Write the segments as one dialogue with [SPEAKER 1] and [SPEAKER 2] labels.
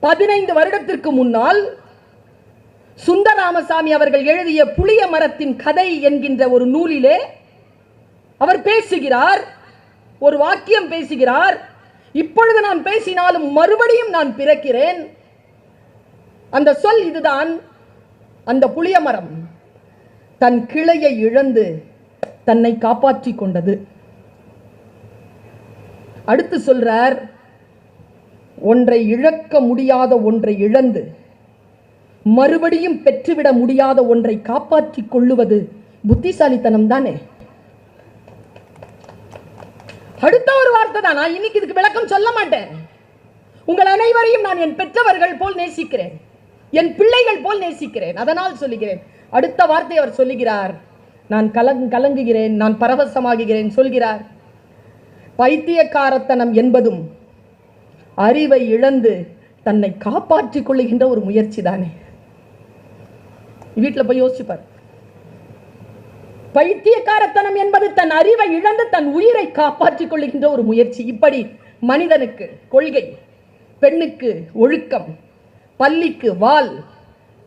[SPEAKER 1] பதினைந்து வருடத்திற்கு முன்னால் சுந்தராமசாமி அவர்கள் எழுதிய புளிய மரத்தின் கதை என்கின்ற ஒரு நூலிலே அவர் பேசுகிறார் ஒரு வாக்கியம் பேசுகிறார். இப்பொழுது நான் பேசினாலும் மறுபடியும் நான் பிறக்கிறேன். அந்த சொல் இதுதான். அந்த புளிய மரம் தன் கிளையை இழந்து தன்னை காப்பாற்றிக் கொண்டது. அடுத்து சொல்றார் ஒன்றை இழக்க முடியாத ஒன்றை இழந்து மறுபடியும் பெற்றுவிட முடியாத ஒன்றை காப்பாற்றிக் கொள்ளுவது புத்திசாலித்தனம் தானே? அடுத்த ஒரு வார்த்தை தான். நான் இன்னைக்கு இதுக்கு விளக்கம் சொல்ல மாட்டேன். உங்கள் அனைவரையும் நான் என் பெற்றவர்கள் போல் நேசிக்கிறேன். என் பிள்ளைகள் போல் நேசிக்கிறேன். அதனால் சொல்லுகிறேன். அடுத்த வார்த்தை அவர் சொல்லுகிறார். நான் கலங் கலங்குகிறேன். நான் பரவசமாகுகிறேன். சொல்கிறார். பைத்தியக்காரத்தனம் என்பதும் அறிவை இழந்து தன்னை காப்பாற்றிக் கொள்ளுகின்ற ஒரு முயற்சி தானே. வீட்டில் போய் யோசிச்சுப்பார் பைத்தியக்காரத்தனம் என்பது தன் அறிவை இழந்து தன் உயிரை காப்பாற்றிக் கொள்ளுகின்ற ஒரு முயற்சி. இப்படி மனிதனுக்கு கொள்கை பெண்ணுக்கு ஒழுக்கம் பள்ளிக்கு வால்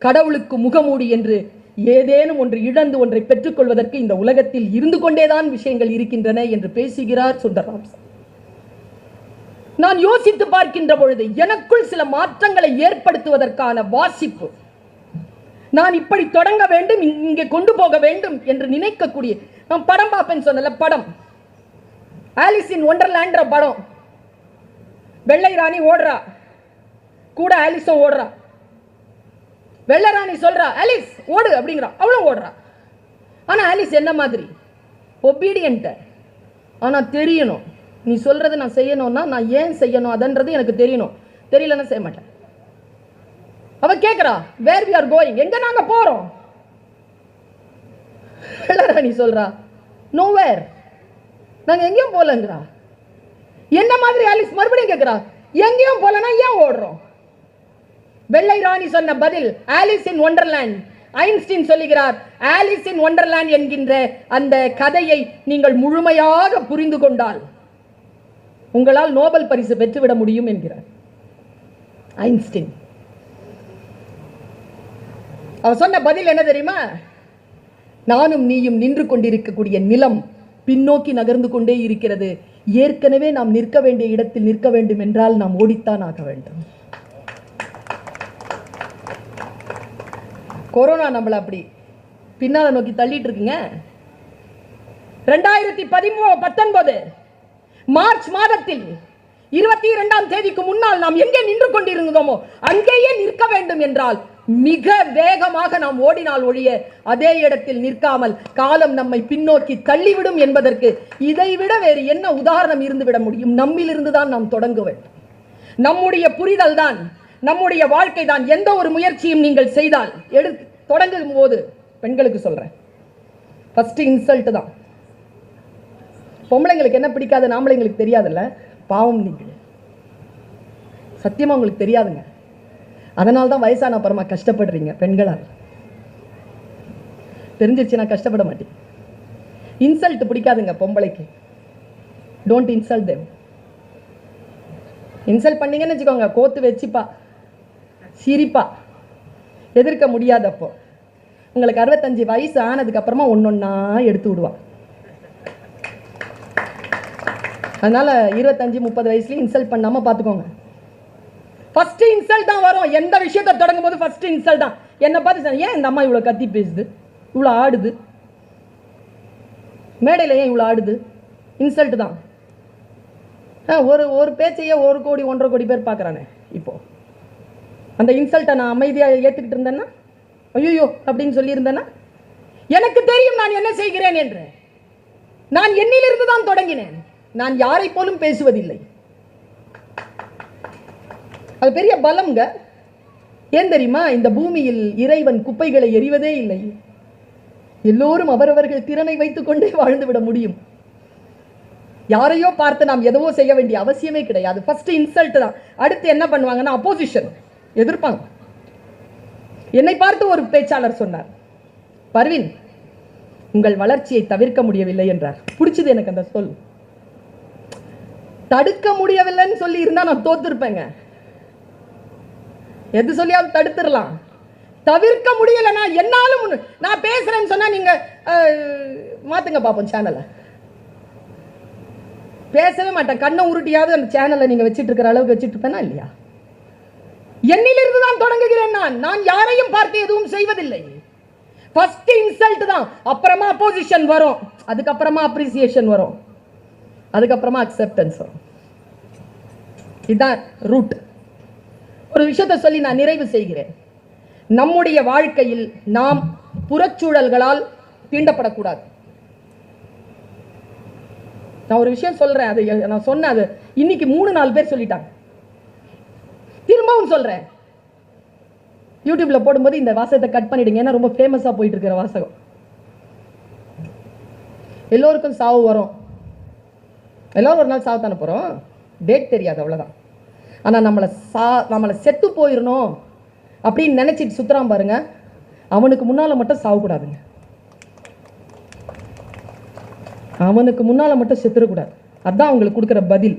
[SPEAKER 1] கடவுளுக்கு முகமூடி என்று ஏதேனும் ஒன்று இழந்து ஒன்றை பெற்றுக்கொள்வதற்கு இந்த உலகத்தில் இருந்து கொண்டேதான் விஷயங்கள் இருக்கின்றன என்று பேசுகிறார் சுந்தரராம்சன் நான் யோசித்து பார்க்கின்ற பொழுது எனக்குள் சில மாற்றங்களை ஏற்படுத்துவதற்கான வாசிப்பு. நான் இப்படி தொடங்க வேண்டும் இங்கே கொண்டு போக வேண்டும் என்று நினைக்கக்கூடிய நான் படம் பார்ப்பேன்னு சொன்னல படம். ஆலிஸ் இன் ஒண்டர்லேண்ட்ற படம். வெள்ளை ராணி ஓடுறா. கூட ஆலிஸும் ஓடுறா. வெள்ளை ராணி சொல்றா ஆலிஸ் ஓடு அப்படிங்கிறா. அவளும் ஓடுறா. ஆனால் ஆலிஸ் என்ன மாதிரி? ஒபீடியன்ட்ட ஆனால் தெரியணும். நீ சொல்கிறது நான் செய்யணும்னா நான் ஏன் செய்யணும்? அதன்றது எனக்கு தெரியணும். தெரியலன்னா செய்ய மாட்டேன். அவ கேட்குறா வேர் வி ஆர் கோயிங் எங்கே நாங்கள் போகிறோம் இல்லைடா நீ சொல்கிறா நோ வேர் நாங்கள் எங்கேயும் போகலங்கிறா என்ன மாதிரி ஆலிஸ் மறுபடியும் கேட்குறா எங்கேயும் போகலன்னா ஏன் ஓடுறோம்? வெள்ளை ராணி சொன்ன பதில் ஆலிஸ் இன் ஒண்டர்லேண்ட் ஐன்ஸ்டீன் சொல்லுகிறார் ஆலிஸ் இன் ஒண்டர்லேண்ட் என்கின்ற அந்த கதையை நீங்கள் முழுமையாக புரிந்து கொண்டால் உங்களால் நோபல் பரிசு பெற்றுவிட முடியும் என்கிறார். ஐன்ஸ்டீன். அவர் சொன்ன பதில் என்ன தெரியுமா? நானும் நீயும் நின்று கொண்டிருக்கக்கூடிய நிலம் பின்னோக்கி நகர்ந்து கொண்டே இருக்கிறது. ஏற்கனவே நாம் நிற்க வேண்டிய இடத்தில் நிற்க வேண்டும் என்றால் நாம் ஓடித்தான் ஆக வேண்டும். கொரோனா நம்மளை அப்படி பின்னால நோக்கி தள்ளிட்டு இருக்குங்க. ரெண்டாயிரத்தி பதிமூ பத்தொன்பது மார்ச் மாதத்தில் இருபத்தி இரண்டாம் தேதிக்கு முன்னால் நாம் எங்கே நின்று கொண்டிருந்தோமோ அங்கேயே நிற்க வேண்டும் என்றால் மிக வேகமாக நாம் ஓடினால் ஒழிய அதே இடத்தில் நிற்காமல் காலம் நம்மை பின்னோக்கி தள்ளிவிடும் என்பதற்கு இதைவிட வேறு என்ன உதாரணம் இருந்துவிட முடியும்? நம்மிலிருந்து தான் நாம் தொடங்க வேண்டும் நம்முடைய புரிதல் தான் நம்முடைய வாழ்க்கை தான் எந்த ஒரு முயற்சியும் நீங்கள் செய்தால் எடு தொடங்கும் போது பெண்களுக்கு சொல்றேன். ஃபர்ஸ்ட் இன்சல்ட் தான். பொம்பளைங்களுக்கு என்ன பிடிக்காது நாம்பளைங்களுக்கு தெரியாதுல்ல? பாவம் நீங்கள் சத்தியமாக உங்களுக்கு தெரியாதுங்க. அதனால தான் வயசான அப்புறமா கஷ்டப்படுறீங்க பெண்களால். தெரிஞ்சிருச்சுன்னா கஷ்டப்பட மாட்டேன். இன்சல்ட் பிடிக்காதுங்க பொம்பளைக்கு. டோன்ட் இன்சல்ட் தேம் இன்சல்ட் பண்ணீங்கன்னு வச்சுக்கோங்க கோத்து வச்சுப்பா. சிரிப்பா. எதிர்க்க முடியாதப்போ. உங்களுக்கு அறுபத்தஞ்சு வயசு ஆனதுக்கப்புறமா ஒன்று ஒன்றா எடுத்து விடுவான் அதனால் இருபத்தஞ்சி முப்பது வயசுலேயும் இன்சல்ட் பண்ணாமல் பார்த்துக்கோங்க ஃபஸ்ட்டு இன்சல்ட் தான் வரும். எந்த விஷயத்தை தொடங்கும் போது ஃபஸ்ட்டு இன்சல்ட் தான். என்னை பார்த்து ஏன் இந்த அம்மா இவ்வளோ கத்தி பேசுது? இவ்வளோ ஆடுது? மேடையில் ஏன் இவ்வளோ ஆடுது? இன்சல்ட் தான். ஆ, ஒரு ஒரு பேச்சையே ஒரு கோடி ஒன்றரை கோடி பேர் பார்க்குறானே இப்போது அந்த இன்சல்ட்டை நான் அமைதியாக ஏற்றுக்கிட்டு இருந்தேன்னா? ஐயோ அப்படின்னு சொல்லியிருந்தேன்னா? எனக்கு தெரியும் நான் என்ன செய்கிறேன் என்று. நான் என்னிலிருந்து தான் தொடங்கினேன். நான் யாரை போலும் பேசுவதில்லை. அது பெரிய பலம்ங்க. ஏன் தெரியுமா? இந்த பூமியில் இறைவன் குப்பைகளை எறிவதே இல்லை. எல்லோரும் அவரவர்கள் திறனை வைத்துக்கொண்டே வாழ்ந்து விட முடியும். யாரையோ பார்த்து நாம் எதவோ செய்ய வேண்டிய அவசியமே கிடையாது. ஃபர்ஸ்ட் இன்சல்ட் தான். அடுத்து என்ன பண்ணுவாங்கன்னா அப்போசிஷன் எதிர்ப்பாங்க. என்னை பார்த்து ஒரு பேச்சாளர் சொன்னார். பர்வின் உங்கள் வளர்ச்சியை தவிர்க்க முடியவில்லை என்றார். பிடிச்சது எனக்கு அந்த சொல்? தடுக்க முடியவில்லைன்னு சொல்லி இருந்தா நான் தோத்துருப்பேங்க. எது சொல்லியாவது தடுத்துடலாம். தவிர்க்க முடியலைன்னா என்னாலும் ஒன்று நான் பேசுறேன்னு சொன்னா நீங்க மாத்துங்க பாப்போம் சேனலை பேசவே மாட்டேன். கண்ணை உருட்டியாவது அந்த சேனலை நீங்க வச்சிட்டு இருக்கிற அளவுக்கு வச்சிட்டு இருப்பேனா இல்லையா? என்னிலிருந்து தான் தொடங்குகிறேன் நான். நான் யாரையும் பார்த்து எதுவும் செய்வதில்லை. ஃபர்ஸ்ட் இன்சல்ட் தான். அப்புறமா அப்போசிஷன் வரும். அதுக்கப்புறமா அப்ரிசியேஷன் வரும். அதுக்கப்புறமா அக்செப்டன்ஸ் வரும். இதுதான் ரூட் ஒரு விஷயத்தை சொல்லி நான் நிறைவு செய்கிறேன். நம்முடைய வாழ்க்கையில் நாம் புறச்சூழல்களால் தீண்டப்படக்கூடாது. நான் ஒரு விஷயம் சொல்றேன் அது நான் சொன்னேன் அது இன்னைக்கு மூணு நாலு பேர் சொல்லிட்டாங்க. திரும்பவும் சொல்றேன். யூடியூப்ல போடும்போது இந்த வாசகத்தை கட் பண்ணிடுங்க ஏன்னா ரொம்ப ஃபேமஸா போயிட்டு இருக்கிற வாசகம். எல்லோருக்கும் சாவு வரும். எல்லோரும் ஒரு நாள் சாவு தானே போகிறோம் டேட் தெரியாது அவ்வளோதான் ஆனால் நம்மளை சா நம்மளை செத்து போயிடணும் அப்படின்னு நினச்சிட்டு சுத்துறான் பாருங்க. அவனுக்கு முன்னால் மட்டும் சாகக்கூடாதுங்க அவனுக்கு முன்னால் மட்டும் செத்துடக்கூடாது அதான் அவங்களுக்கு கொடுக்குற பதில்.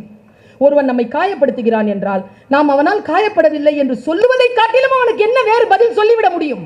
[SPEAKER 1] ஒருவன் நம்மை காயப்படுத்துகிறான் என்றால் நாம் அவனால் காயப்படவில்லை என்று சொல்லுவதை காட்டிலும் அவனுக்கு என்ன வேறு பதில் சொல்லிவிட முடியும்?